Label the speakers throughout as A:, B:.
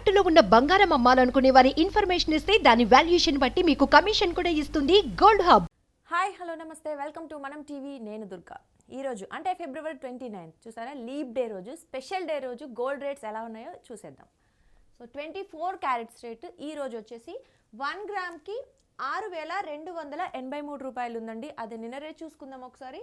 A: తాకట్టులో ఉన్న బంగారం అమ్మాలనుకునే వారి ఇన్ఫర్మేషన్ ఇస్తే దాని వాల్యుయేషన్ బట్టి మీకు కమిషన్ కూడా ఇస్తుంది గోల్డ్ హబ్.
B: హాయ్ హలో నమస్తే. వెల్కమ్ టు మనం టీవీ నేను దుర్గా. ఈ రోజు అంటే ఫిబ్రవరి ట్వంటీ నైన్త్ చూసారా? లీప్ డే రోజు స్పెషల్ డే రోజు గోల్డ్ రేట్స్ ఎలా ఉన్నాయో చూసేద్దాం. So twenty four carats rate ఈ రోజు వచ్చేసి వన్ గ్రామ్కి ఆరు వేల రెండు వందల ఎనభై మూడు రూపాయలు ఉందండి. అది నిన్న రేట్ చూసుకుందాం ఒకసారి.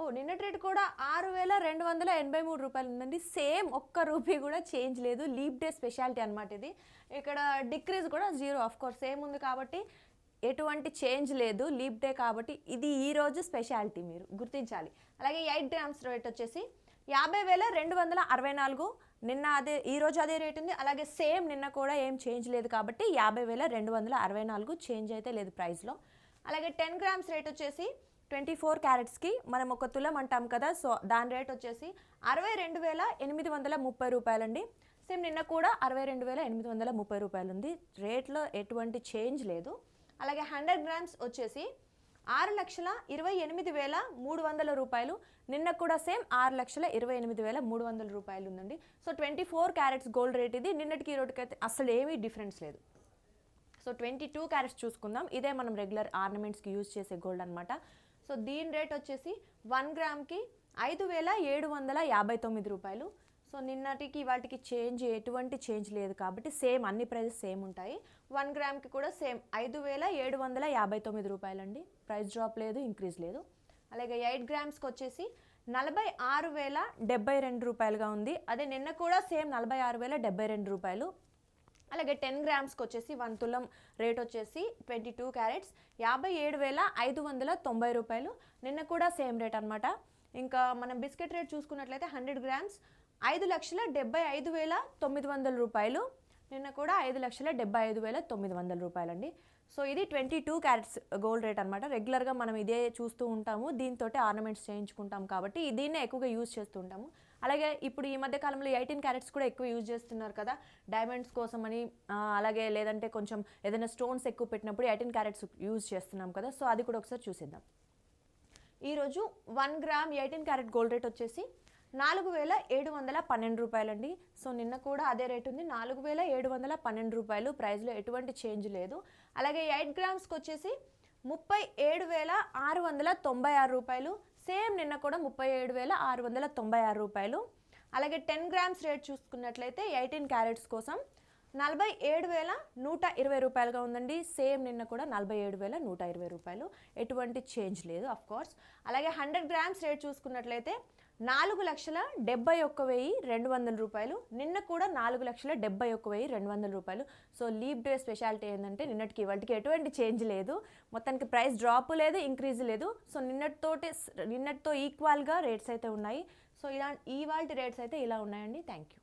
B: ఓ నిన్నటి రేట్ కూడా ఆరు వేల రెండు వందల ఎనభై మూడు రూపాయలు ఉందండి. సేమ్ ఒక్క రూపీ కూడా చేంజ్ లేదు. లీప్ డే స్పెషాలిటీ అనమాట ఇది. ఇక్కడ డిక్రీజ్ కూడా జీరో ఆఫ్ కోర్స్ సేమ్ ఉంది కాబట్టి ఎటువంటి చేంజ్ లేదు. లీప్ డే కాబట్టి ఇది ఈరోజు స్పెషాలిటీ మీరు గుర్తించాలి. అలాగే ఎయిట్ గ్రామ్స్ రేట్ వచ్చేసి యాభై వేల రెండు వందల అరవై నాలుగు. నిన్న అదే ఈరోజు అదే రేట్ ఉంది. అలాగే సేమ్ నిన్న కూడా ఏం చేంజ్ లేదు కాబట్టి యాభై వేల రెండు వందల అరవై నాలుగు చేంజ్ అయితే లేదు ప్రైస్లో అలాగే టెన్ గ్రామ్స్ రేట్ వచ్చేసి ట్వంటీ ఫోర్ క్యారెట్స్కి మనం ఒక తులం అంటాం కదా సో దాని రేట్ వచ్చేసి అరవై రెండు వేల ఎనిమిది వందల ముప్పై రూపాయలండి. సేమ్ నిన్న కూడా అరవై రెండు వేల ఎనిమిది వందల ముప్పై రూపాయలు ఉంది రేట్లో ఎటువంటి చేంజ్ లేదు. అలాగే హండ్రెడ్ గ్రామ్స్ వచ్చేసి ఆరు లక్షల ఇరవై ఎనిమిది వేల మూడు వందల రూపాయలు. నిన్న కూడా సేమ్ ఆరు లక్షల ఇరవై ఎనిమిది వేల మూడు వందల రూపాయలు ఉందండి so twenty four carats gold rate ఇది. నిన్నటికి ఈ రోజుకి అయితే అసలు ఏమీ డిఫరెన్స్ లేదు. సో ట్వంటీ టూ క్యారెట్స్ చూసుకుందాం. ఇదే మనం రెగ్యులర్ ఆర్నమెంట్స్కి యూజ్ చేసే గోల్డ్ అనమాట సో దీని రేట్ వచ్చేసి వన్ గ్రామ్కి ఐదు వేల ఏడు వందల యాభై తొమ్మిది రూపాయలు. సో నిన్నటికి వాటికి చేంజ్ ఎటువంటి చేంజ్ లేదు కాబట్టి సేమ్ అన్ని ప్రైజెస్ సేమ్ ఉంటాయి. వన్ గ్రామ్కి కూడా సేమ్ ఐదు వేల ఏడు వందల యాభై తొమ్మిది రూపాయలండి. ప్రైస్ డ్రాప్ లేదు ఇంక్రీజ్ లేదు. అలాగే ఎయిట్ గ్రామ్స్కి వచ్చేసి నలభై ఆరు వేల డెబ్బై రెండు రూపాయలుగా ఉంది. అదే నిన్న కూడా సేమ్ నలభై ఆరు వేల డెబ్బై రెండు రూపాయలు. అలాగే టెన్ గ్రామ్స్కి వచ్చేసి వన్ తులం రేట్ వచ్చేసి ట్వంటీ టూ క్యారెట్స్ యాభై ఏడు వేల ఐదు వందల తొంభై రూపాయలు. నిన్న కూడా సేమ్ రేట్ అనమాట ఇంకా మనం బిస్కెట్ రేట్ చూసుకున్నట్లయితే హండ్రెడ్ గ్రామ్స్ ఐదు లక్షల డెబ్బై ఐదు వేల తొమ్మిది వందల రూపాయలు. నిన్న కూడా ఐదు లక్షల డెబ్బై ఐదు వేల తొమ్మిది వందల రూపాయలండి. సో ఇది twenty two carats gold rate అనమాట రెగ్యులర్గా మనం ఇదే చూస్తూ ఉంటాము. దీంతో ఆర్నమెంట్స్ చేయించుకుంటాం కాబట్టి దీన్నే ఎక్కువగా యూజ్ చేస్తూ ఉంటాము. అలాగే ఇప్పుడు ఈ మధ్య కాలంలో ఎయిటీన్ క్యారెట్స్ కూడా ఎక్కువ యూజ్ చేస్తున్నారు కదా డైమండ్స్ కోసమని అని అలాగే లేదంటే కొంచెం ఏదైనా స్టోన్స్ ఎక్కువ పెట్టినప్పుడు ఎయిటీన్ క్యారెట్స్ యూజ్ చేస్తున్నాం కదా సో అది కూడా ఒకసారి చూసేద్దాం. ఈరోజు one gram eighteen carat gold rate వచ్చేసి నాలుగు వేల ఏడు వందల పన్నెండు రూపాయలండి. సో నిన్న కూడా అదే రేట్ ఉంది నాలుగు వేల ఏడు వందల పన్నెండు రూపాయలు. ప్రైస్లో ఎటువంటి చేంజ్ లేదు. అలాగే ఎయిట్ గ్రామ్స్కి వచ్చేసి ముప్పై ఏడు వేల ఆరు వందల తొంభై ఆరు రూపాయలు. సేమ్ నిన్న కూడా ముప్పై ఏడు వేల ఆరు వందల తొంభై ఆరు రూపాయలు. అలాగే టెన్ గ్రామ్స్ రేట్ చూసుకున్నట్లయితే ఎయిటీన్ క్యారెట్స్ కోసం నలభై ఏడు వేల నూట ఇరవై రూపాయలుగా ఉందండి. సేమ్ నిన్న కూడా నలభై ఏడు వేల నూట ఇరవై రూపాయలు. ఎటువంటి చేంజ్ లేదు అఫ్ కోర్స్ అలాగే హండ్రెడ్ గ్రామ్స్ రేట్ చూసుకున్నట్లయితే నాలుగు లక్షల డెబ్బై ఒక్క వెయ్యి రెండు వందల రూపాయలు. నిన్న కూడా నాలుగు లక్షల డెబ్బై ఒక్క వెయ్యి రెండు వందల రూపాయలు. సో లీప్ డే స్పెషాలిటీ ఏంటంటే నిన్నటికి వాటికి ఎటువంటి చేంజ్ లేదు. మొత్తానికి ప్రైస్ డ్రాప్ లేదు ఇంక్రీజ్ లేదు. సో నిన్నటితోటి నిన్నటితో ఈక్వల్గా రేట్స్ అయితే ఉన్నాయి. సో ఇలా ఈ రేట్స్ అయితే ఇలా ఉన్నాయండి. Thank you